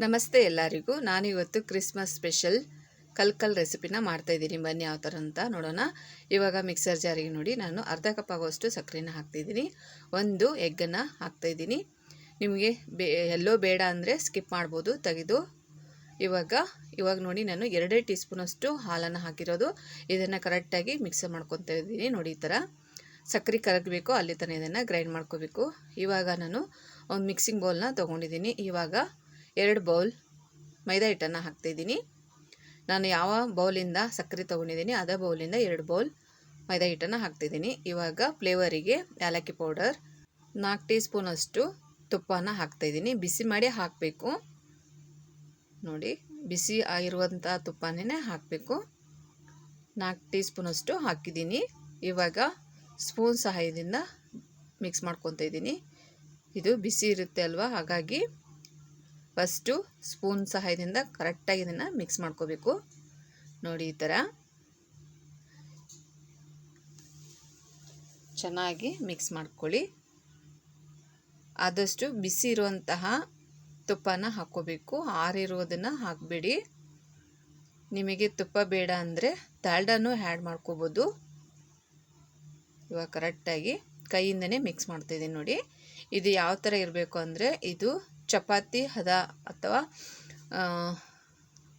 ನಮಸ್ತೆ ಎಲ್ಲರಿಗೂ. ನಾನು ಇವತ್ತು ಕ್ರಿಸ್ಮಸ್ ಸ್ಪೆಷಲ್ ಕಲ್ಕಲ್ ರೆಸಿಪಿನ ಮಾಡ್ತಾಯಿದ್ದೀನಿ ಬನ್ನಿ ಯಾವ ಥರ ಅಂತ ನೋಡೋಣ. ಇವಾಗ ಮಿಕ್ಸರ್ ಜಾರಿಗೆ ನೋಡಿ ನಾನು ಅರ್ಧ ಕಪ್ ಆಗೋಷ್ಟು ಸಕ್ಕರೆನ ಹಾಕ್ತಿದ್ದೀನಿ ಒಂದು ಎಗ್ಗನ್ನು ಹಾಕ್ತಾಯಿದ್ದೀನಿ ನಿಮಗೆ ಬೇ, ಎಲ್ಲೋ ಬೇಡ ಅಂದರೆ ಸ್ಕಿಪ್ ಮಾಡ್ಬೋದು, ತೆಗೆದು. ಇವಾಗ ಇವಾಗ ನೋಡಿ ನಾನು ಎರಡೇ ಟೀ ಸ್ಪೂನಷ್ಟು ಹಾಲನ್ನು ಹಾಕಿರೋದು. ಇದನ್ನು ಕರೆಕ್ಟಾಗಿ ಮಿಕ್ಸ್ ಮಾಡ್ಕೊತಾ ಇದ್ದೀನಿ ನೋಡಿ ಈ ಥರ. ಸಕ್ಕರೆ ಕರಗಬೇಕು, ಅಲ್ಲಿ ತನಕ ಇದನ್ನು ಗ್ರೈಂಡ್ ಮಾಡ್ಕೋಬೇಕು. ಇವಾಗ ನಾನು ಒಂದು ಮಿಕ್ಸಿಂಗ್ ಬೌಲ್ನ ತೊಗೊಂಡಿದ್ದೀನಿ. ಇವಾಗ ಎರಡು ಬೌಲ್ ಮೈದಾ ಹಿಟ್ಟನ್ನು ಹಾಕ್ತಾಯಿದ್ದೀನಿ ನಾನು ಯಾವ ಬೌಲಿಂದ ಸಕ್ಕರೆ ತೊಗೊಂಡಿದ್ದೀನಿ, ಅದೇ ಬೌಲಿಂದ ಎರಡು ಬೌಲ್ ಮೈದಾ ಹಿಟ್ಟನ್ನು ಹಾಕ್ತಿದ್ದೀನಿ. ಇವಾಗ ಫ್ಲೇವರಿಗೆ ಏಲಕ್ಕಿ ಪೌಡರ್ ನಾಲ್ಕು ಟೀ ಸ್ಪೂನಷ್ಟು ತುಪ್ಪನ ಹಾಕ್ತಾಯಿದ್ದೀನಿ ಬಿಸಿ ಮಾಡಿ ಹಾಕಬೇಕು. ನೋಡಿ, ಬಿಸಿ ಆಗಿರುವಂಥ ತುಪ್ಪನೇ ಹಾಕಬೇಕು. ನಾಲ್ಕು ಟೀ ಸ್ಪೂನಷ್ಟು ಹಾಕಿದ್ದೀನಿ. ಇವಾಗ ಸ್ಪೂನ್ ಸಹಾಯದಿಂದ ಮಿಕ್ಸ್ ಮಾಡ್ಕೊತಾ ಇದ್ದೀನಿ. ಇದು ಬಿಸಿ ಇರುತ್ತೆ ಅಲ್ವಾ? ಹಾಗಾಗಿ ಫಸ್ಟು ಸ್ಪೂನ್ ಸಹಾಯದಿಂದ ಕರೆಕ್ಟಾಗಿ ಇದನ್ನು ಮಿಕ್ಸ್ ಮಾಡ್ಕೋಬೇಕು. ನೋಡಿ ಈ ಥರ. ಚೆನ್ನಾಗಿ ಮಿಕ್ಸ್ ಮಾಡ್ಕೊಳ್ಳಿ. ಆದಷ್ಟು ಬಿಸಿ ಇರುವಂತಹ ತುಪ್ಪನ ಹಾಕ್ಕೋಬೇಕು. ಆರಿರೋದನ್ನು ಹಾಕಬೇಡಿ. ನಿಮಗೆ ತುಪ್ಪ ಬೇಡ ಅಂದರೆ ದಾಲ್ಡನೂ ಆ್ಯಡ್ ಮಾಡ್ಕೋಬೋದು. ಇವಾಗ ಕರೆಕ್ಟಾಗಿ ಕೈಯಿಂದನೇ ಮಿಕ್ಸ್ ಮಾಡ್ತಾಯಿದ್ದೀನಿ ನೋಡಿ. ಇದು ಯಾವ ಥರ ಇರಬೇಕು ಅಂದರೆ ಇದು ಚಪಾತಿ, ಹದ ಅಥವಾ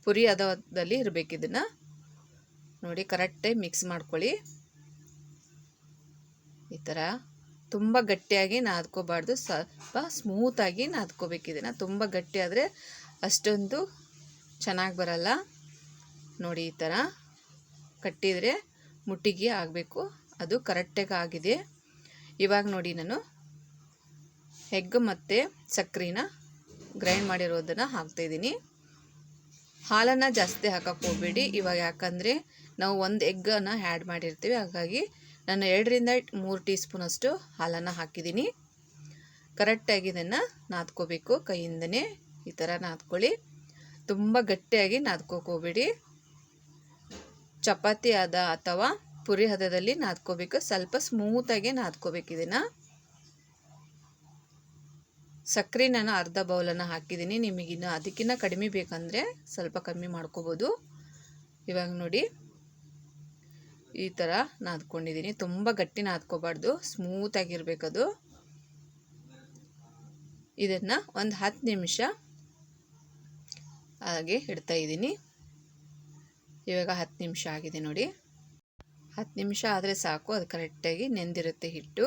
ಪುರಿ ಹದದಲ್ಲಿ ಇರಬೇಕು ಇದನ್ನು. ನೋಡಿ ಕರೆಕ್ಟಾಗಿ ಮಿಕ್ಸ್ ಮಾಡ್ಕೊಳ್ಳಿ. ಈ ಥರ ತುಂಬ ಗಟ್ಟಿಯಾಗಿ ನಾದ್ಕೋಬಾರ್ದು. ಸ್ವಲ್ಪ ಸ್ಮೂತಾಗಿ ನಾದ್ಕೋಬೇಕು ಇದನ್ನು. ತುಂಬ ಗಟ್ಟಿ ಆದರೆ ಅಷ್ಟೊಂದು ಚೆನ್ನಾಗಿ ಬರಲ್ಲ. ನೋಡಿ, ಈ ಥರ ಕಟ್ಟಿದರೆ ಮುಟ್ಟಿಗೆ ಆಗಬೇಕು. ಅದು ಕರೆಕ್ಟಾಗಿ ಆಗಿದೆ. ಇವಾಗ ನೋಡಿ, ನಾನು ಎಗ್ ಮತ್ತು ಸಕ್ಕರೆನ ಗ್ರೈಂಡ್ ಮಾಡಿರೋದನ್ನು ಹಾಕ್ತಾಯಿದ್ದೀನಿ. ಹಾಲನ್ನು ಜಾಸ್ತಿ ಹಾಕಕ್ಕೆ ಹೋಗಬೇಡಿ ಇವಾಗ ಯಾಕಂದರೆ ನಾವು ಒಂದು ಎಗ್ಗನ್ನು ಆ್ಯಡ್ ಮಾಡಿರ್ತೀವಿ. ಹಾಗಾಗಿ ನಾನು ಎರಡರಿಂದ ಮೂರು ಟೀ ಸ್ಪೂನಷ್ಟು ಹಾಲನ್ನು ಹಾಕಿದ್ದೀನಿ. ಕರೆಕ್ಟಾಗಿ ಇದನ್ನು ನಾದ್ಕೋಬೇಕು. ಕೈಯಿಂದನೇ ಈ ಥರ ನಾದ್ಕೊಳ್ಳಿ. ತುಂಬ ಗಟ್ಟಿಯಾಗಿ ನಾದ್ಕೋಕೆ ಹೋಗಬೇಡಿ ಚಪಾತಿ ಹದ ಅಥವಾ ಪುರಿ ಹದದಲ್ಲಿ ನಾದ್ಕೋಬೇಕು. ಸ್ವಲ್ಪ ಸ್ಮೂತಾಗಿ ನಾದ್ಕೋಬೇಕು ಇದನ್ನು. ಸಕ್ಕರೆ ನಾನು ಅರ್ಧ ಬೌಲನ್ನು ಹಾಕಿದ್ದೀನಿ. ನಿಮಗಿನ್ನು ಅದಕ್ಕಿಂತ ಕಡಿಮೆ ಬೇಕಂದರೆ ಸ್ವಲ್ಪ ಕಮ್ಮಿ ಮಾಡ್ಕೋಬೋದು. ಇವಾಗ ನೋಡಿ, ಈ ಥರ ನಾದ್ಕೊಂಡಿದ್ದೀನಿ. ತುಂಬ ಗಟ್ಟಿ ನಾದ್ಕೋಬಾರ್ದು ಸ್ಮೂತಾಗಿರ್ಬೇಕದು ಇದನ್ನು ಒಂದು ಹತ್ತು ನಿಮಿಷ ಹಾಗೆ ಇಡ್ತಾ ಇದ್ದೀನಿ. ಇವಾಗ ಹತ್ತು ನಿಮಿಷ ಆಗಿದೆ ನೋಡಿ. ಹತ್ತು ನಿಮಿಷ ಆದರೆ ಸಾಕು, ಅದು ಕರೆಕ್ಟಾಗಿ ನೆಂದಿರುತ್ತೆ ಹಿಟ್ಟು.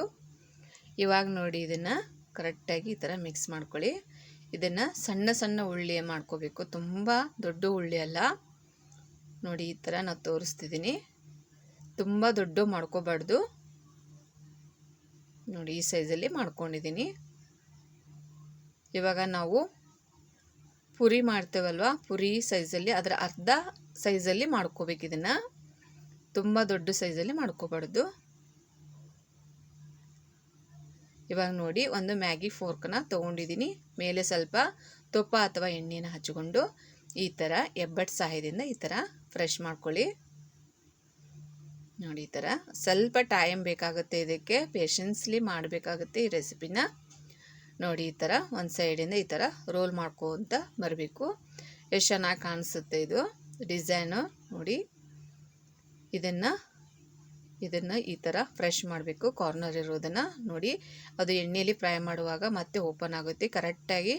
ಇವಾಗ ನೋಡಿ ಇದನ್ನು ಕರೆಕ್ಟಾಗಿ ಈ ಥರ ಮಿಕ್ಸ್ ಮಾಡ್ಕೊಳ್ಳಿ. ಇದನ್ನು ಸಣ್ಣ ಸಣ್ಣ ಉಳ್ಳಿ ಮಾಡ್ಕೋಬೇಕು. ತುಂಬ ದೊಡ್ಡ ಉಳ್ಳಿ ಅಲ್ಲ. ನೋಡಿ, ಈ ಥರ ನಾನು ತೋರಿಸ್ತಿದ್ದೀನಿ. ತುಂಬ ದೊಡ್ಡ ಮಾಡ್ಕೋಬಾರ್ದು. ನೋಡಿ, ಈ ಸೈಜಲ್ಲಿ ಮಾಡ್ಕೊಂಡಿದ್ದೀನಿ. ಇವಾಗ ನಾವು ಪುರಿ ಮಾಡ್ತೇವಲ್ವ? ಪುರಿ ಸೈಜಲ್ಲಿ, ಅದರ ಅರ್ಧ ಸೈಜಲ್ಲಿ ಮಾಡ್ಕೋಬೇಕು ಇದನ್ನು. ತುಂಬ ದೊಡ್ಡ ಸೈಜಲ್ಲಿ ಮಾಡ್ಕೋಬಾರ್ದು. ಇವಾಗ ನೋಡಿ ಒಂದು ಮ್ಯಾಗಿ ಫೋರ್ಕ್ನ ತೊಗೊಂಡಿದ್ದೀನಿ. ಮೇಲೆ ಸ್ವಲ್ಪ ತುಪ್ಪ ಅಥವಾ ಎಣ್ಣೆನ ಹಚ್ಚಿಕೊಂಡು ಈ ಥರ ಎಬ್ಬಟ್ಟು ಸಹಾಯದಿಂದ ಈ ಥರ ಫ್ರೆಶ್ ಮಾಡ್ಕೊಳ್ಳಿ. ನೋಡಿ ಈ ಥರ ಸ್ವಲ್ಪ ಟೈಮ್ ಬೇಕಾಗುತ್ತೆ ಇದಕ್ಕೆ ಪೇಷನ್ಸ್ಲಿ ಮಾಡಬೇಕಾಗುತ್ತೆ ಈ ರೆಸಿಪಿನ. ನೋಡಿ ಈ ಥರ ಒಂದು ಸೈಡಿಂದ ಈ ಥರ ರೋಲ್ ಮಾಡ್ಕೊತ ಬರಬೇಕು. ಎಷ್ಟು ಚೆನ್ನಾಗಿ ಕಾಣಿಸುತ್ತೆ ಇದು ಡಿಸೈನು. ನೋಡಿ ಇದನ್ನು ಇದನ್ನು ಈ ಥರ ಫ್ರೆಶ್ ಮಾಡಬೇಕು. ಕಾರ್ನರ್ ಇರೋದನ್ನು ನೋಡಿ. ಅದು ಎಣ್ಣೆಯಲ್ಲಿ ಫ್ರೈ ಮಾಡುವಾಗ ಮತ್ತೆ ಓಪನ್ ಆಗುತ್ತೆ. ಕರೆಕ್ಟಾಗಿ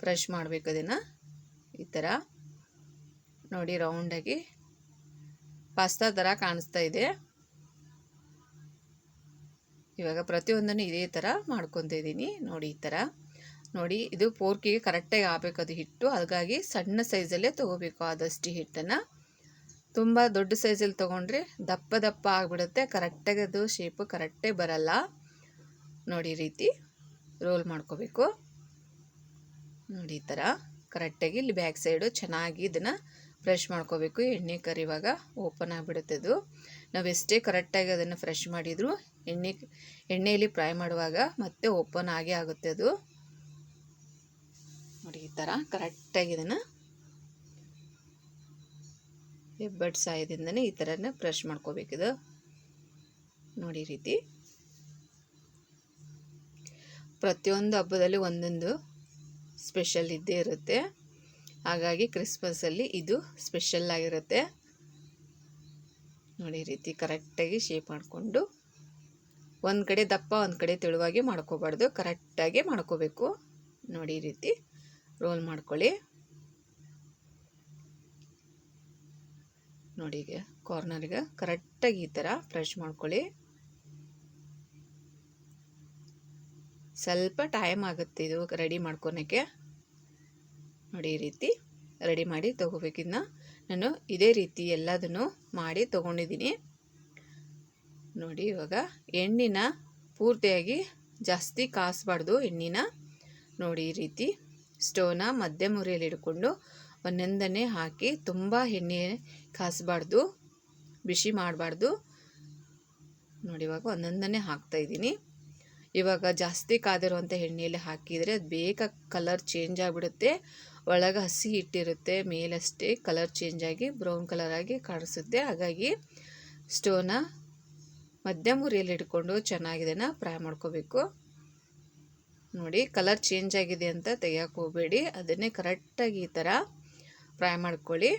ಫ್ರೆಶ್ ಮಾಡಬೇಕು ಅದನ್ನು. ಈ ಥರ ನೋಡಿ ರೌಂಡಾಗಿ ಪಾಸ್ತಾ ಥರ ಕಾಣಿಸ್ತಾ ಇದೆ. ಇವಾಗ ಪ್ರತಿಯೊಂದನ್ನು ಇದೇ ಥರ ಮಾಡ್ಕೊತ ಇದ್ದೀನಿ. ನೋಡಿ ಈ ಥರ ನೋಡಿ, ಇದು ಪೋರ್ಕಿಗೆ ಕರೆಕ್ಟಾಗಿ ಆಗಬೇಕು ಅದು ಹಿಟ್ಟು. ಹಾಗಾಗಿ ಸಣ್ಣ ಸೈಜಲ್ಲೇ ತೊಗೋಬೇಕು ಆದಷ್ಟು ಹಿಟ್ಟನ್ನು. ತುಂಬ ದೊಡ್ಡ ಸೈಜಲ್ಲಿ ತೊಗೊಂಡ್ರೆ ದಪ್ಪ ದಪ್ಪ ಆಗಿಬಿಡುತ್ತೆ. ಕರೆಕ್ಟಾಗಿ ಅದು ಶೇಪು ಕರೆಕ್ಟೇ ಬರಲ್ಲ. ನೋಡಿ ರೀತಿ ರೋಲ್ ಮಾಡ್ಕೋಬೇಕು. ನೋಡಿ ಈ ಥರ ಕರೆಕ್ಟಾಗಿ ಇಲ್ಲಿ ಬ್ಯಾಕ್ ಸೈಡು ಚೆನ್ನಾಗಿ ಇದನ್ನು ಫ್ರೆಶ್ ಮಾಡ್ಕೋಬೇಕು. ಎಣ್ಣೆ ಕರಿವಾಗ ಓಪನ್ ಆಗಿಬಿಡುತ್ತೆ ಅದು. ನಾವು ಎಷ್ಟೇ ಕರೆಕ್ಟಾಗಿ ಅದನ್ನು ಫ್ರೆಶ್ ಮಾಡಿದರೂ ಎಣ್ಣೆ, ಎಣ್ಣೆಯಲ್ಲಿ ಫ್ರೈ ಮಾಡುವಾಗ ಮತ್ತೆ ಓಪನ್ ಆಗೇ ಆಗುತ್ತೆ ಅದು. ನೋಡಿ ಈ ಥರ ಕರೆಕ್ಟಾಗಿ ಇದನ್ನು ಹೆಬ್ಬಟ್ಟು ಸಹಾಯದಿಂದನೇ ಈ ಥರನೇ ಬ್ರಷ್ ಮಾಡ್ಕೋಬೇಕಿದು ನೋಡಿ ರೀತಿ. ಪ್ರತಿಯೊಂದು ಹಬ್ಬದಲ್ಲಿ ಒಂದೊಂದು ಸ್ಪೆಷಲ್ ಇದ್ದೇ ಇರುತ್ತೆ. ಹಾಗಾಗಿ ಕ್ರಿಸ್ಮಸಲ್ಲಿ ಇದು ಸ್ಪೆಷಲ್ ಆಗಿರುತ್ತೆ. ನೋಡಿ ರೀತಿ ಕರೆಕ್ಟಾಗಿ ಶೇಪ್ ಮಾಡಿಕೊಂಡು ಒಂದು ಕಡೆ ದಪ್ಪ, ಒಂದು ಕಡೆ ತೆಳುವಾಗಿ ಮಾಡ್ಕೋಬಾರ್ದು. ಕರೆಕ್ಟಾಗಿ ಮಾಡ್ಕೋಬೇಕು. ನೋಡಿ ರೀತಿ ರೋಲ್ ಮಾಡ್ಕೊಳ್ಳಿ. ನೋಡಿ ಈಗ ಕಾರ್ನರ್ಗೆ ಕರೆಕ್ಟಾಗಿ ಈ ಥರ ಫ್ರೆಶ್ ಮಾಡ್ಕೊಳ್ಳಿ. ಸ್ವಲ್ಪ ಟೈಮ್ ಆಗುತ್ತೆ ಇದು ರೆಡಿ ಮಾಡ್ಕೊಳಕ್ಕೆ. ನೋಡಿ ಈ ರೀತಿ ರೆಡಿ ಮಾಡಿ ತೊಗೋಬೇಕಿನ್ನ ನಾನು ಇದೇ ರೀತಿ ಎಲ್ಲದನ್ನು ಮಾಡಿ ತೊಗೊಂಡಿದ್ದೀನಿ. ನೋಡಿ ಇವಾಗ ಎಣ್ಣಿನ ಪೂರ್ತಿಯಾಗಿ ಜಾಸ್ತಿ ಕಾಸ್ಬಾರ್ದು ಎಣ್ಣಿನ. ನೋಡಿ ಈ ರೀತಿ ಸ್ಟೋವ್ನ ಮಧ್ಯ ಮುರಿಯಲ್ಲಿ ಇಟ್ಕೊಂಡು ಒಂದೊಂದನ್ನೇ ಹಾಕಿ ತುಂಬ ಎಣ್ಣೆ ಕಾಸಬಾರ್ದು, ಬಿಸಿ ಮಾಡಬಾರ್ದು. ನೋಡಿ ಇವಾಗ ಒಂದೊಂದನ್ನೇ ಹಾಕ್ತಾಯಿದ್ದೀನಿ ಇವಾಗ ಜಾಸ್ತಿ ಕಾದಿರುವಂಥ ಎಣ್ಣೆಯಲ್ಲಿ ಹಾಕಿದರೆ ಅದು ಬೇಗ ಕಲರ್ ಚೇಂಜ್ ಆಗಿಬಿಡುತ್ತೆ. ಒಳಗೆ ಹಸಿ ಇಟ್ಟಿರುತ್ತೆ ಮೇಲಷ್ಟೇ ಕಲರ್ ಚೇಂಜ್ ಆಗಿ ಬ್ರೌನ್ ಕಲರ್ ಆಗಿ ಕಾಣಿಸುತ್ತೆ. ಹಾಗಾಗಿ ಸ್ಟೋನ ಮಧ್ಯಮ ಉರಿಯಲ್ಲಿ ಇಟ್ಕೊಂಡು ಚೆನ್ನಾಗಿದೆನ ಫ್ರೈ ಮಾಡ್ಕೋಬೇಕು. ನೋಡಿ ಕಲರ್ ಚೇಂಜ್ ಆಗಿದೆ ಅಂತ ತೆಗಿಯೋಕೆ ಹೋಗಬೇಡಿ. ಅದನ್ನೇ ಕರೆಕ್ಟಾಗಿ ಈ ಥರ ಫ್ರೈ ಮಾಡ್ಕೊಳ್ಳಿ.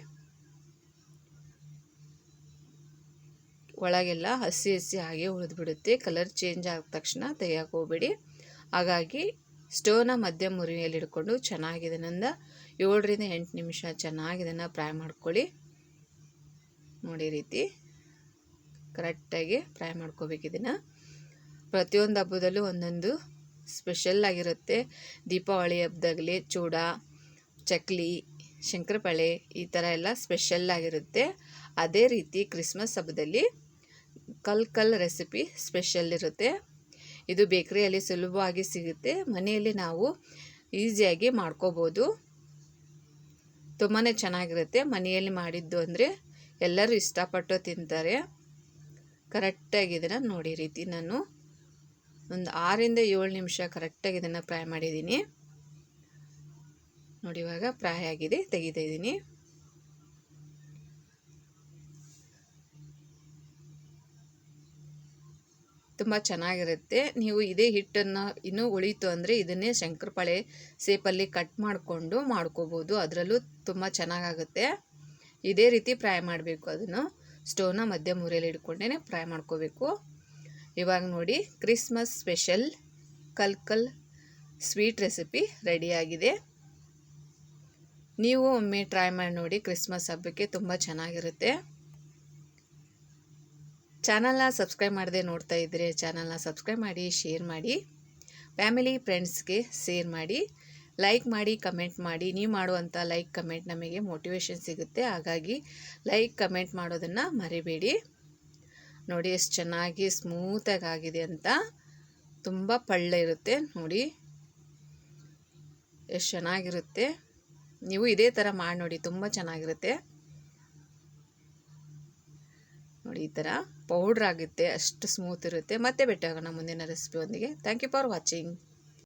ಒಳಗೆಲ್ಲ ಹಸಿ ಹಸಿ ಹಾಗೆ ಉಳಿದ್ಬಿಡುತ್ತೆ. ಕಲರ್ ಚೇಂಜ್ ಆದ ತಕ್ಷಣ ತೆಗಿಯಕ್ಕೆ ಹೋಗಬೇಡಿ. ಹಾಗಾಗಿ ಸ್ಟೋವ್ನ ಮಧ್ಯಮ ಮುರಿಯಲ್ಲಿ ಹಿಡ್ಕೊಂಡು ಚೆನ್ನಾಗಿದೆ. ನಂದ ಏಳರಿಂದ ಎಂಟು ನಿಮಿಷ ಚೆನ್ನಾಗಿದನ್ನು ಫ್ರೈ ಮಾಡ್ಕೊಳ್ಳಿ. ನೋಡಿ ರೀತಿ ಕರೆಕ್ಟಾಗಿ ಫ್ರೈ ಮಾಡ್ಕೋಬೇಕು ಇದನ್ನು. ಪ್ರತಿಯೊಂದು ಹಬ್ಬದಲ್ಲೂ ಒಂದೊಂದು ಸ್ಪೆಷಲ್ ಆಗಿರುತ್ತೆ. ದೀಪಾವಳಿ ಹಬ್ಬದಾಗಲಿ, ಚೂಡ, ಚಕ್ಲಿ ಶಂಕರಪಾಳೆ ಈ ಥರ ಎಲ್ಲ ಸ್ಪೆಷಲ್ ಆಗಿರುತ್ತೆ. ಅದೇ ರೀತಿ ಕ್ರಿಸ್ಮಸ್ ಹಬ್ಬದಲ್ಲಿ ಕಲ್ ಕಲ್ ರೆಸಿಪಿ ಸ್ಪೆಷಲ್ ಇರುತ್ತೆ. ಇದು ಬೇಕ್ರಿಯಲ್ಲಿ ಸುಲಭವಾಗಿ ಸಿಗುತ್ತೆ. ಮನೆಯಲ್ಲಿ ನಾವು ಈಸಿಯಾಗಿ ಮಾಡ್ಕೋಬೋದು. ತುಂಬಾ ಚೆನ್ನಾಗಿರುತ್ತೆ. ಮನೆಯಲ್ಲಿ ಮಾಡಿದ್ದು ಅಂದರೆ ಎಲ್ಲರೂ ಇಷ್ಟಪಟ್ಟು ತಿಂತಾರೆ. ಕರೆಕ್ಟಾಗಿ ಇದನ್ನು ನೋಡಿ ರೀತಿ ನಾನು ಒಂದು ಆರಿಂದ ಏಳು ನಿಮಿಷ ಕರೆಕ್ಟಾಗಿ ಇದನ್ನು ಫ್ರೈ ಮಾಡಿದ್ದೀನಿ. ನೋಡಿ, ಇವಾಗ ಫ್ರೈ ಆಗಿದೆ. ತೆಗಿತಾ ಇದ್ದೀನಿ. ತುಂಬ ಚೆನ್ನಾಗಿರುತ್ತೆ. ನೀವು ಇದೇ ಹಿಟ್ಟನ್ನು ಇನ್ನೂ ಉಳಿತು ಅಂದರೆ ಇದನ್ನೇ ಶಂಕರಪಾಳೆ ಸೇಪಲ್ಲಿ ಕಟ್ ಮಾಡಿಕೊಂಡು ಮಾಡ್ಕೋಬೋದು. ಅದರಲ್ಲೂ ತುಂಬ ಚೆನ್ನಾಗಾಗುತ್ತೆ. ಇದೇ ರೀತಿ ಫ್ರೈ ಮಾಡಬೇಕು ಅದನ್ನು. ಸ್ಟೋವ್ನ ಮಧ್ಯ ಮೂರೆಯಲ್ಲಿ ಇಟ್ಕೊಂಡೇ ಫ್ರೈ ಮಾಡ್ಕೋಬೇಕು. ಇವಾಗ ನೋಡಿ, ಕ್ರಿಸ್ಮಸ್ ಸ್ಪೆಷಲ್ ಕಲ್ಕಲ್ ಕಲ್ ಸ್ವೀಟ್ ರೆಸಿಪಿ ರೆಡಿಯಾಗಿದೆ ನೀವು ಒಮ್ಮೆ ಟ್ರೈ ಮಾಡಿ ನೋಡಿ ಕ್ರಿಸ್ಮಸ್ ಹಬ್ಬಕ್ಕೆ ತುಂಬ ಚೆನ್ನಾಗಿರುತ್ತೆ. ಚಾನಲ್ನ ಸಬ್ಸ್ಕ್ರೈಬ್ ಮಾಡದೆ ನೋಡ್ತಾ ಇದ್ದರೆ ಚಾನಲ್ನ ಸಬ್ಸ್ಕ್ರೈಬ್ ಮಾಡಿ ಶೇರ್ ಮಾಡಿ ಫ್ಯಾಮಿಲಿ ಫ್ರೆಂಡ್ಸ್ಗೆ ಶೇರ್ ಮಾಡಿ ಲೈಕ್ ಮಾಡಿ ಕಮೆಂಟ್ ಮಾಡಿ. ನೀವು ಮಾಡುವಂಥ ಲೈಕ್ ಕಮೆಂಟ್ ನಮಗೆ ಮೋಟಿವೇಶನ್ ಸಿಗುತ್ತೆ. ಹಾಗಾಗಿ ಲೈಕ್ ಕಮೆಂಟ್ ಮಾಡೋದನ್ನು ಮರಿಬೇಡಿ. ನೋಡಿ ಎಷ್ಟು ಚೆನ್ನಾಗಿ ಸ್ಮೂತಾಗಿ ಆಗಿದೆ ಅಂತ. ತುಂಬ ಪಳ್ಳ ಇರುತ್ತೆ. ನೋಡಿ ಎಷ್ಟು ಚೆನ್ನಾಗಿರುತ್ತೆ. ನೀವು ಇದೇ ಥರ ಮಾಡಿ ನೋಡಿ, ತುಂಬ ಚೆನ್ನಾಗಿರುತ್ತೆ. ನೋಡಿ, ಈ ಥರ ಪೌಡ್ರ್ ಆಗುತ್ತೆ, ಅಷ್ಟು ಸ್ಮೂತ್ ಇರುತ್ತೆ. ಮತ್ತೆ ಭೇಟಿಯಾಗೋಣ ಮುಂದಿನ ರೆಸಿಪಿ ಒಂದಿಗೆ. Thank you for watching